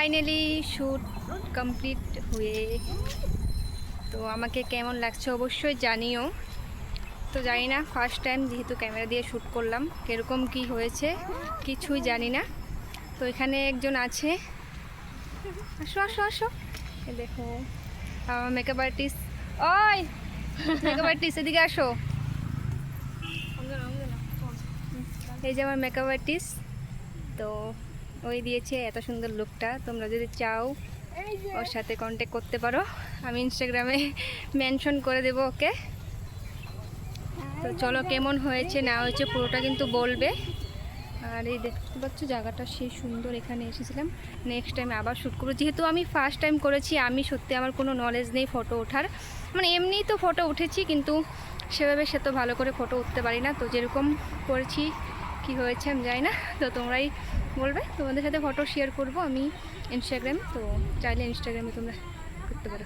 Finally shoot complete হয়ে তো আমাকে কেমন লাগছে অবশ্যই জানিও। তো জানি না ফার্স্ট টাইম যেহেতু ক্যামেরা দিয়ে শ্যুট করলাম, কীরকম কি হয়েছে কিছুই জানি না। তো এখানে একজন আছে। আসো আসো আসো। দেখো আমার মেকআপ আর্টিস্ট ওই মেকআপ আর্টিস্ট এদিকে আসো। এই যে আমার মেকআপ আর্টিস্ট তো ওই দিয়েছে এত সুন্দর লুকটা তোমরা যদি চাও ওর সাথে কন্ট্যাক্ট করতে পারো। আমি ইনস্টাগ্রামে মেনশন করে দেবো ওকে। তো চলো কেমন হয়েছে না হয়েছে পুরোটা কিন্তু বলবে। আর এই দেখতে পাচ্ছ জায়গাটা সেই সুন্দর, এখানে এসেছিলাম। নেক্সট টাইম আবার শ্যুট করব। যেহেতু আমি ফার্স্ট টাইম করেছি, আমি সত্যি আমার কোনো নলেজ নেই ফটো ওঠার। মানে এমনিই তো ফটো উঠেছি, কিন্তু সেভাবে সে তো ভালো করে ফটো উঠতে পারি না। তো যেরকম করেছি, কি হয়েছে আমি জানি না। তো তোমরাই বলবে। তোমাদের সাথে ফটো শেয়ার করব আমি ইনস্টাগ্রাম তো চাইলে ইনস্টাগ্রামে তোমরা করতে পারো।